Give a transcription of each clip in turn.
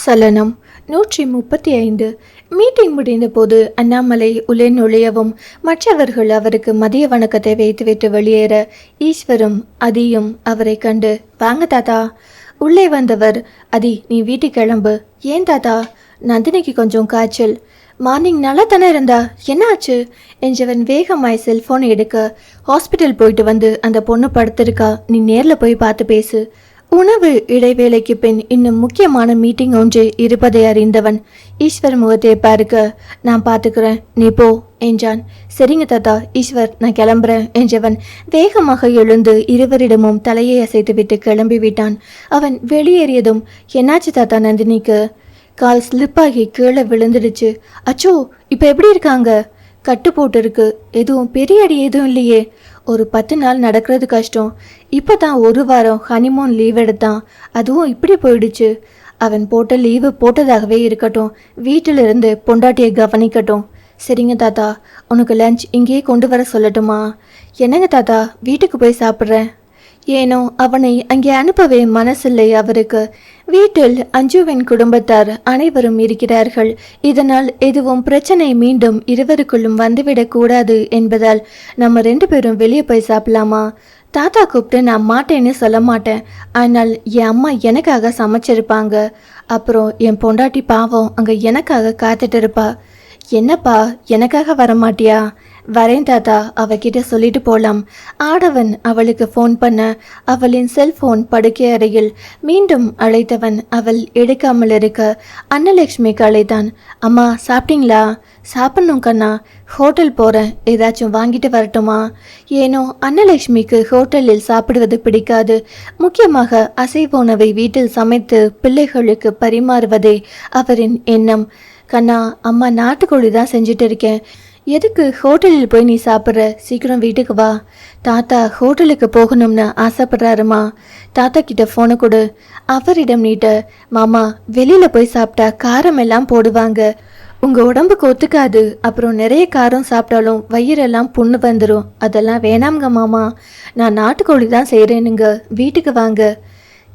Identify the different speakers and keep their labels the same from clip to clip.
Speaker 1: சலனம் நூற்றி முப்பத்தி ஐந்து மீட்டிங் முடிந்த போது அண்ணாமலை உள்ளே நுழையவும் மற்றவர்கள் அவருக்கு மதிய வணக்கத்தை வைத்துவிட்டு வெளியேற ஈஸ்வரும் அதியும் அவரை கண்டு வாங்க தாத்தா. உள்ளே வந்தவர் அதி நீ வீட்டுக்கு கிளம்பு. ஏன் தாத்தா? நந்தினிக்கு கொஞ்சம் காய்ச்சல். மார்னிங் நல்லா தானே இருந்தா? என்னாச்சு? என்றவன் வேகமாய் செல்போனை எடுக்க ஹாஸ்பிட்டல் போயிட்டு வந்து அந்த பொண்ணு படுத்திருக்கா. நீ நேரில் போய் பார்த்து பேசு. உணவு இடைவேளைக்கு பின் இன்னும் முக்கியமான மீட்டிங் ஒன்று இருப்பதை அறிந்தவன் ஈஸ்வர் முகத்தை பார்க்க நான் பார்த்துக்கிறேன். நீ போ என்றான். சரிங்க தாத்தா ஈஸ்வர் நான் கிளம்புறேன் என்றவன் வேகமாக எழுந்து இருவரிடமும் தலையை அசைத்துவிட்டு கிளம்பி விட்டான். அவன் வெளியேறியதும் என்னாச்சு தாத்தா நந்தினிக்கு? கால் ஸ்லிப்பாகி கீழே விழுந்துடுச்சு. அச்சோ இப்போ எப்படி இருக்காங்க? கட்டு போட்டிருக்கு எதுவும் பெரிய அடி எதுவும் இல்லையே. ஒரு பத்து நாள் நடக்கிறது கஷ்டம். இப்போ தான் ஒரு வாரம் ஹனிமூன் லீவ் எடுத்தான். அதுவும் இப்படி போயிடுச்சு. அவன் போட்ட லீவு போட்டதாகவே இருக்கட்டும். வீட்டிலிருந்து பொண்டாட்டியை கவனிக்கட்டும். சரிங்க தாத்தா உனக்கு லஞ்ச் இங்கேயே கொண்டு வர சொல்லட்டுமா? என்னங்க தாத்தா வீட்டுக்கு போய் சாப்பிட்றேன். ஏனோ அவனை அங்கே அனுப்பவே மனசில்லை அவருக்கு. வீட்டில் அஞ்சுவின் குடும்பத்தார் அனைவரும் இருக்கிறார்கள். இதனால் எதுவும் பிரச்சனை மீண்டும் இருவருக்குள்ளும் வந்துவிடக் கூடாது என்பதால் நம்ம ரெண்டு பேரும் வெளியே போய் சாப்பிடலாமா? தாத்தா கூப்பிட்டு நான் மாட்டேன்னு சொல்ல மாட்டேன். ஆனால் என் அம்மா எனக்காக சமைச்சிருப்பாங்க. அப்புறம் என் பொண்டாட்டி பாவம் அங்கே எனக்காக காத்துட்டு இருப்பா. என்னப்பா எனக்காக வர மாட்டியா வரேன் தாத்தா. அவகிட்ட சொல்லிட்டு போலாம். ஆடவன் அவளுக்கு ஃபோன் பண்ண அவளின் செல்போன் படுக்கை அறையில் மீண்டும் அழைத்தவன் அவள் எடுக்காமல் இருக்க அன்னலட்சுமிக்கு அழைத்தான். அம்மா சாப்பிட்டீங்களா? சாப்பிட்ணும் கண்ணா. ஹோட்டல் போகிறேன் ஏதாச்சும் வாங்கிட்டு வரட்டுமா? ஏனோ அன்னலட்சுமிக்கு ஹோட்டலில் சாப்பிடுவது பிடிக்காது. முக்கியமாக அசைவ உணவை வீட்டில் சமைத்து பிள்ளைகளுக்கு பரிமாறுவதே அவரின் எண்ணம். கண்ணா அம்மா நாட்டுக்கோழி தான் செஞ்சுட்டு இருக்கேன். எதுக்கு ஹோட்டலில் போய் நீ சாப்பிட்ற? சீக்கிரம் வீட்டுக்கு வா. தாத்தா ஹோட்டலுக்கு போகணும்னு ஆசைப்படுறாருமா? தாத்தா கிட்ட ஃபோனை கொடு. அவரிடம் நீட்ட மாமா வெளியில் போய் சாப்பிட்டா காரம் எல்லாம் போடுவாங்க. உங்கள் உடம்புக்கு ஒத்துக்காது. அப்புறம் நிறைய காரம் சாப்பிட்டாலும் வயிறெல்லாம் புண்ணு வந்துடும் அதெல்லாம் வேணாம்ங்க மாமா. நான் நாட்டுக்கோழி தான் செய்கிறேனுங்க வீட்டுக்கு வாங்க.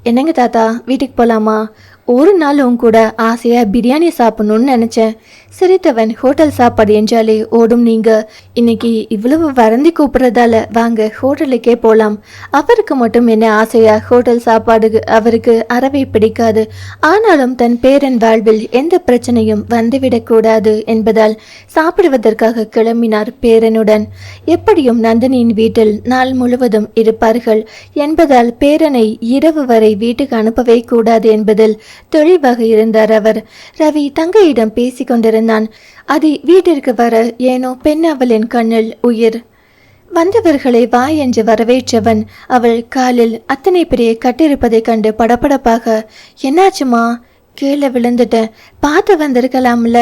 Speaker 1: என்னங்க தாத்தா வீட்டுக்கு போகலாமா ஒரு நாள் உன் கூட ஆசையாக பிரியாணி சாப்பிட்ணுன்னு நினச்சேன். சிரித்தவன் ஹோட்டல் சாப்பாடு என்றாலே ஓடும் நீங்க. இன்னைக்கு இவ்வளவு வரந்தி கூப்பிடுறதால வாங்க ஹோட்டலுக்கே போலாம். அவருக்கு மட்டும் என்ன ஆசையா? ஹோட்டல் சாப்பாடு அவருக்கு அறவே பிடிக்காது. ஆனாலும் தன் பேரன் வாழ்வில் எந்த பிரச்சனையும் வந்துவிடக்கூடாது என்பதால் சாப்பிடுவதற்காக கிளம்பினார் பேரனுடன். எப்படியும் நந்தினியின் வீட்டில் நாள் முழுவதும் இருப்பார்கள் என்பதால் பேரனை இரவு வரை வீட்டுக்கு அனுப்பவே கூடாது என்பதில் தெளிவாக இருந்தார் அவர். ரவி தங்கையிடம் பேசிக்கொண்டிருந்த சொன்னான். அதை வீட்டிற்கு வர ஏனோ பெண் அவளின் கண்ணில் உயிர். வந்தவர்களை வா என்று வரவேற்றவன் அவள் காலில் அத்தனை பெரிய கட்டிருப்பதைக் கண்டு படபடப்பாக என்னாச்சுமா? கீழே விழுந்துட்டேன் பார்த்து வந்திருக்கலாம்ல.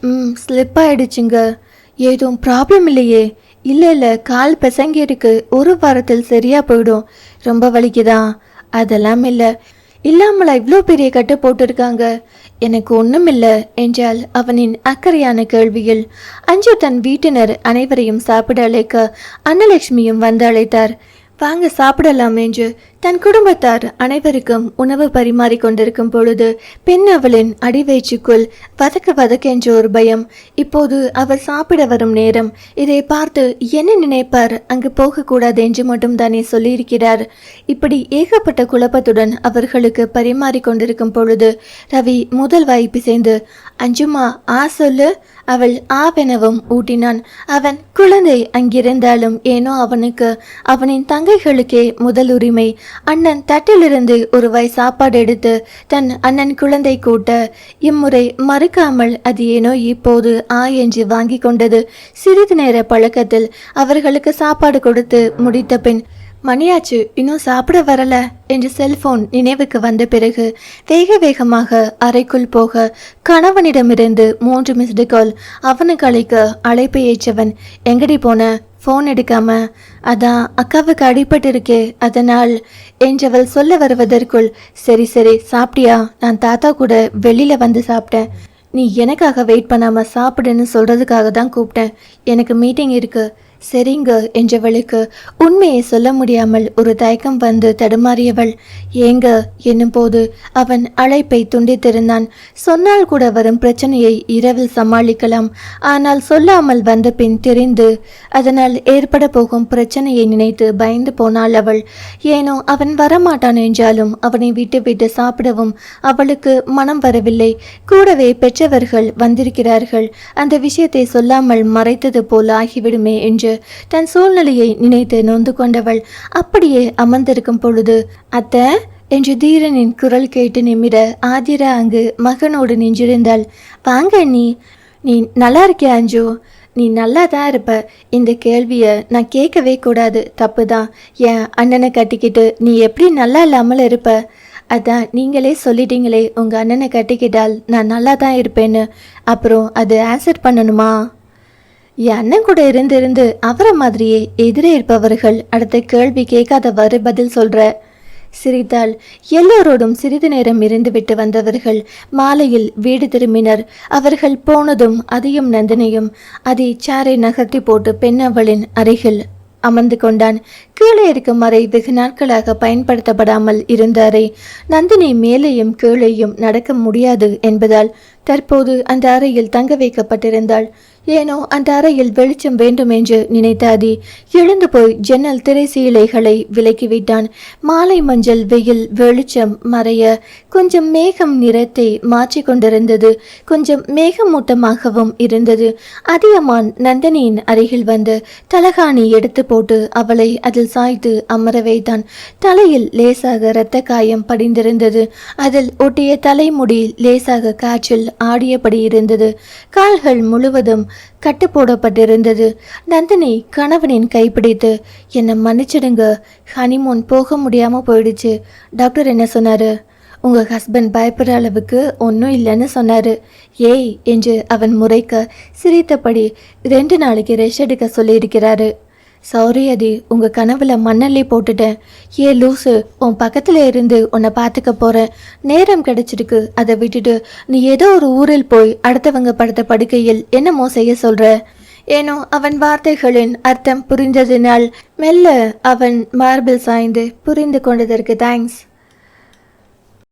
Speaker 1: ம் ஸ்லிப் ஆயிடுச்சுங்க. ஏதும் ப்ராப்ளம் இல்லையே. இல்லை இல்லை கால் பிசங்கி இருக்கு ஒரு வாரத்தில் சரியா போயிடும். ரொம்ப வலிக்குதா? அதெல்லாம் இல்லை. இல்லாமலா இவ்வளோ பெரிய கட்டு போட்டிருக்காங்க? எனக்கு ஒன்றும் இல்லை என்றால் அவனின் அக்கறையான கேள்வியில். அஞ்சு தன் வீட்டினர் அனைவரையும் சாப்பிட அழைக்க அன்னலட்சுமியும் வந்து அழைத்தார். வாங்க சாப்பிடலாம் என்று தன் குடும்பத்தார் அனைவருக்கும் உணவு பரிமாறி கொண்டிருக்கும் பொழுது பெண் அவளின் அடிவயிற்றுக்குள் வதக்க வதக்கென்ற ஒரு பயம் இப்போது அவர் சாப்பிட வரும் நேரம். இதை பார்த்து என்ன நினைப்பார்? அங்கு போகக்கூடாது என்று மட்டும் தானே சொல்லியிருக்கிறார். இப்படி ஏகப்பட்ட குழப்பத்துடன் அவர்களுக்கு பரிமாறி கொண்டிருக்கும் பொழுது ரவி முதல் வாய்ப்பு சேர்ந்து அஞ்சுமா ஆ சொல்லு அவள் ஆவெனவும் ஊட்டினான். அவன் குழந்தை அங்கிருந்தாலும் ஏனோ அவனுக்கு அவனின் தங்கைகளுக்கே முதல் உரிமை அண்ணன் தட்டிலிருந்து ஒரு வாய் சாப்பாடு எடுத்து தன் அண்ணன் குழந்தை கூட்ட இம்முறை மறுக்காமல் அது ஏனோ இப்போது ஆ என்று வாங்கி கொண்டது. சிறிது நேர பழக்கத்தில் அவர்களுக்கு சாப்பாடு கொடுத்து முடித்த பின் மணியாச்சு இன்னும் சாப்பிட வரல என்று செல்போன் நினைவுக்கு வந்த பிறகு வேக வேகமாக அறைக்குள் போக கணவனிடமிருந்து மூன்று மிஸ்டு கால் அவனுக்கு அழைக்க அழைப்பை ஏற்றவன் எங்கடி போன? ஃபோன் எடுக்காம அதான் அக்காவுக்கு அடிபட்டு இருக்கே அதனால் என்றவள் சொல்ல வருவதற்குள் சரி சரி சாப்பிட்டியா? நான் தாத்தா கூட வெளியில் வந்து சாப்பிட்டேன். நீ எனக்காக வெயிட் பண்ணாமல் சாப்பிடுன்னு சொல்கிறதுக்காக தான் கூப்பிட்டேன். எனக்கு மீட்டிங் இருக்குது சரிங்க என்றவளுக்கு உண்மையை சொல்ல முடியாமல் ஒரு தயக்கம் வந்து தடுமாறியவள். ஏங்க என்னும் போது அவன் அழைப்பை துண்டித்திருந்தான். சொன்னால் கூட வரும் பிரச்சனையை இரவில் சமாளிக்கலாம். ஆனால் சொல்லாமல் வந்த பின் தெரிந்து அதனால் ஏற்பட போகும் பிரச்சனையை நினைத்து பயந்து போனாள் அவள். ஏனோ அவன் வரமாட்டான் என்றாலும் அவனை விட்டு விட்டு சாப்பிடவும் அவளுக்கு மனம் வரவில்லை. கூடவே பெற்றவர்கள் வந்திருக்கிறார்கள். அந்த விஷயத்தை சொல்லாமல் மறைத்தது போல் ஆகிவிடுமே என்று தன் சூழ்நிலையை நினைத்து நொந்து கொண்டவள் அப்படியே அமர்ந்திருக்கும் பொழுது அத்த என்று தீரனின் குரல் கேட்டு நிமிர ஆதிரா அங்கு மகனோடு நின்றிருந்தாள். வாங்க நீ நீ நல்லா இருக்கியா அஞ்சு? நீ நல்லா தான் இருப்ப. இந்த கேள்வியை நான் கேட்கவே கூடாது. தப்பு தான் என் அண்ணனை கட்டிக்கிட்டு நீ எப்படி நல்லா இல்லாமல் இருப்ப? அதான் நீங்களே சொல்லிட்டீங்களே. உங்கள் அண்ணனை கட்டிக்கிட்டால் நான் நல்லா தான் இருப்பேன்னு. அப்புறம் அது ஆன்சர் பண்ணணுமா? என் அண்ணன் கூட இருந்திருந்து அவரை மாதிரியே எதிரே இருப்பவர்கள் அடுத்த கேள்வி கேட்காதவாறு பதில் சொல்ற. சிரித்தாள். எல்லோரோடும் சிறிது நேரம் இருந்துவிட்டு வந்தவர்கள் மாலையில் வீடு திரும்பினர். அவர்கள் போனதும் அதையும் நந்தினியும். அதை சாரை நகர்த்தி போட்டு பெண்ணவளின் அருகில் அமர்ந்து கொண்டான். கீழே இருக்கும் அறை வெகு நாட்களாக பயன்படுத்தப்படாமல் இருந்த அறை நந்தினி மேலேயும் கீழேயும் நடக்க முடியாது என்பதால் தற்போது அந்த அறையில் தங்க வைக்கப்பட்டிருந்தாள். ஏனோ அந்த அறையில் வெளிச்சம் வேண்டும் என்று நினைத்த அதி எழுந்து போய் ஜன்னல் திரை சீலைகளை விலக்கிவிட்டான். மாலை மஞ்சள் வெயில் வெளிச்சம் மறைய கொஞ்சம் மேகம் நிறத்தை மாற்றிக்கொண்டிருந்தது கொஞ்சம் மேகமூட்டமாகவும் இருந்தது. அதியமான் நந்தினியின் அருகில் வந்து தலகாணி எடுத்து போட்டு அவளை அதில் சாய்த்து அமர வைத்தான். தலையில் லேசாக இரத்த காயம் படிந்திருந்தது. அதில் ஒட்டிய தலைமுடி லேசாக காற்றில் ஆடியபடி இருந்தது. கால்கள் முழுவதும் கட்டு போடப்பட்டிருந்தது நந்தினி கணவனின் கைப்பிடித்து என்னை மன்னிச்சிடுங்க. ஹனிமூன் போக முடியாம போயிடுச்சு. டாக்டர் என்ன சொன்னாரு? உங்க ஹஸ்பண்ட் பயப்படுற அளவுக்கு ஒன்றும் இல்லைன்னு சொன்னாரு. ஏய் என்று அவன் முறைக்க சிரித்தபடி ரெண்டு நாளைக்கு ரெஸ்ட் எடுக்க சொல்லியிருக்கிறாரு. சாரி அதி உங்கள் கனவில் மண்ணள்ளி போட்டுட்டேன். ஏ லூசு உன் பக்கத்தில் இருந்து உன்னை பார்த்துக்க போகிறேன் நேரம் கிடைச்சிருக்கு. அதை விட்டுட்டு நீ ஏதோ ஒரு ஊரில் போய் அடுத்தவங்க படுத்த படுக்கையில் என்னமோ செய்ய சொல்கிற ஏனோ அவன் வார்த்தைகளின் அர்த்தம் புரிந்ததினால் மெல்ல அவன் மார்பில் சாய்ந்து புரிந்து கொண்டதற்கு தேங்க்ஸ்